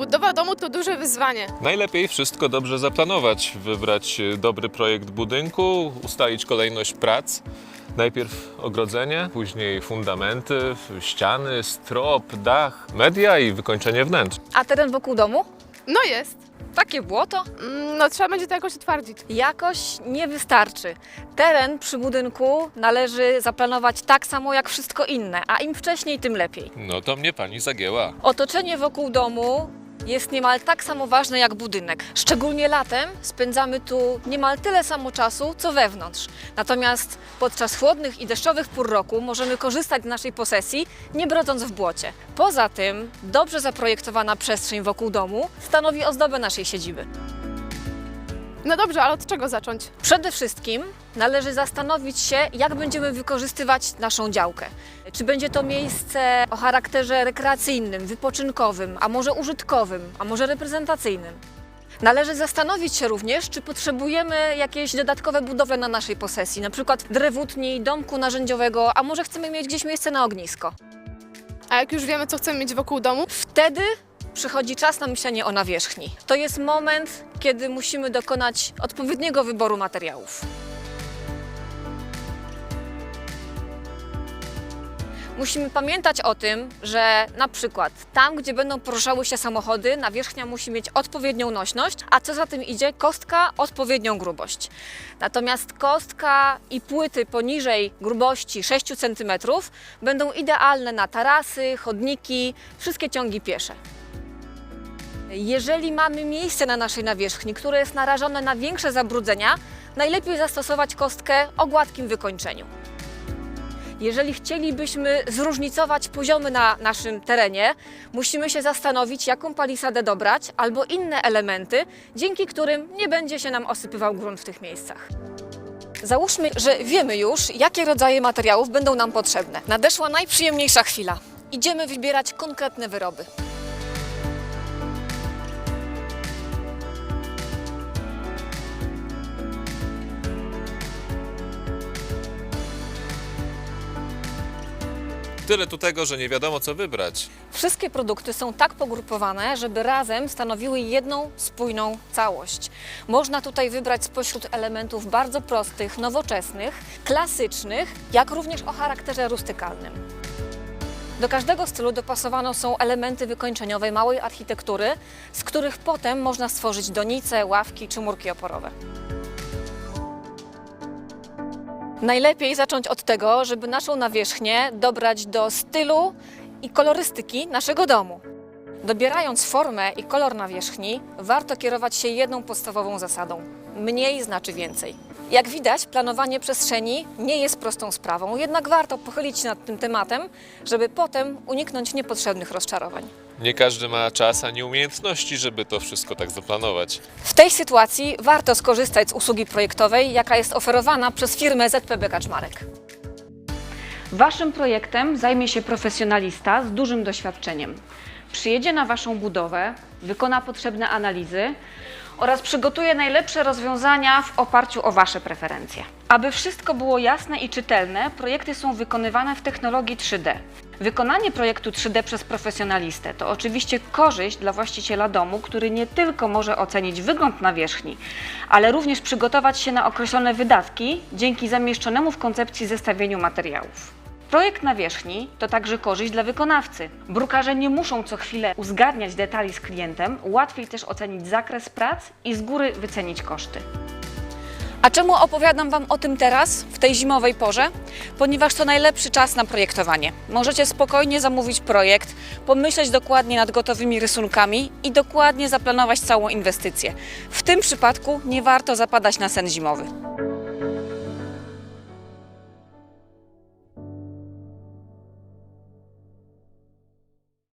Budowa domu to duże wyzwanie. Najlepiej wszystko dobrze zaplanować, wybrać dobry projekt budynku, ustalić kolejność prac. Najpierw ogrodzenie, później fundamenty, ściany, strop, dach, media i wykończenie wnętrz. A teren wokół domu? No jest. Takie błoto? Mm, No trzeba będzie to jakoś utwardzić. Jakoś nie wystarczy. Teren przy budynku należy zaplanować tak samo jak wszystko inne, a im wcześniej, tym lepiej. No to mnie pani zagięła. Otoczenie wokół domu jest niemal tak samo ważne jak budynek. Szczególnie latem spędzamy tu niemal tyle samo czasu, co wewnątrz. Natomiast podczas chłodnych i deszczowych pór roku możemy korzystać z naszej posesji, nie brodząc w błocie. Poza tym, dobrze zaprojektowana przestrzeń wokół domu stanowi ozdobę naszej siedziby. No dobrze, ale od czego zacząć? Przede wszystkim należy zastanowić się, jak będziemy wykorzystywać naszą działkę. Czy będzie to miejsce o charakterze rekreacyjnym, wypoczynkowym, a może użytkowym, a może reprezentacyjnym. Należy zastanowić się również, czy potrzebujemy jakieś dodatkowe budowle na naszej posesji, na przykład drewutni, domku narzędziowego, a może chcemy mieć gdzieś miejsce na ognisko. A jak już wiemy, co chcemy mieć wokół domu, Wtedy przychodzi czas na myślenie o nawierzchni. To jest moment, kiedy musimy dokonać odpowiedniego wyboru materiałów. Musimy pamiętać o tym, że na przykład tam, gdzie będą poruszały się samochody, nawierzchnia musi mieć odpowiednią nośność, a co za tym idzie, kostka odpowiednią grubość. Natomiast kostka i płyty poniżej grubości 6 cm będą idealne na tarasy, chodniki, wszystkie ciągi piesze. Jeżeli mamy miejsce na naszej nawierzchni, które jest narażone na większe zabrudzenia, najlepiej zastosować kostkę o gładkim wykończeniu. Jeżeli chcielibyśmy zróżnicować poziomy na naszym terenie, musimy się zastanowić, jaką palisadę dobrać albo inne elementy, dzięki którym nie będzie się nam osypywał grunt w tych miejscach. Załóżmy, że wiemy już, jakie rodzaje materiałów będą nam potrzebne. Nadeszła najprzyjemniejsza chwila. Idziemy wybierać konkretne wyroby. Tyle tu tego, że nie wiadomo co wybrać. Wszystkie produkty są tak pogrupowane, żeby razem stanowiły jedną spójną całość. Można tutaj wybrać spośród elementów bardzo prostych, nowoczesnych, klasycznych, jak również o charakterze rustykalnym. Do każdego stylu dopasowane są elementy wykończeniowej małej architektury, z których potem można stworzyć donice, ławki czy murki oporowe. Najlepiej zacząć od tego, żeby naszą nawierzchnię dobrać do stylu i kolorystyki naszego domu. Dobierając formę i kolor nawierzchni, warto kierować się jedną podstawową zasadą: mniej znaczy więcej. Jak widać, planowanie przestrzeni nie jest prostą sprawą, jednak warto pochylić się nad tym tematem, żeby potem uniknąć niepotrzebnych rozczarowań. Nie każdy ma czas ani umiejętności, żeby to wszystko tak zaplanować. W tej sytuacji warto skorzystać z usługi projektowej, jaka jest oferowana przez firmę ZPB Kaczmarek. Waszym projektem zajmie się profesjonalista z dużym doświadczeniem. Przyjedzie na Waszą budowę, wykona potrzebne analizy oraz przygotuje najlepsze rozwiązania w oparciu o Wasze preferencje. Aby wszystko było jasne i czytelne, projekty są wykonywane w technologii 3D. Wykonanie projektu 3D przez profesjonalistę to oczywiście korzyść dla właściciela domu, który nie tylko może ocenić wygląd nawierzchni, ale również przygotować się na określone wydatki dzięki zamieszczonemu w koncepcji zestawieniu materiałów. Projekt nawierzchni to także korzyść dla wykonawcy. Brukarze nie muszą co chwilę uzgadniać detali z klientem, łatwiej też ocenić zakres prac i z góry wycenić koszty. A czemu opowiadam Wam o tym teraz, w tej zimowej porze? Ponieważ to najlepszy czas na projektowanie. Możecie spokojnie zamówić projekt, pomyśleć dokładnie nad gotowymi rysunkami i dokładnie zaplanować całą inwestycję. W tym przypadku nie warto zapadać na sen zimowy.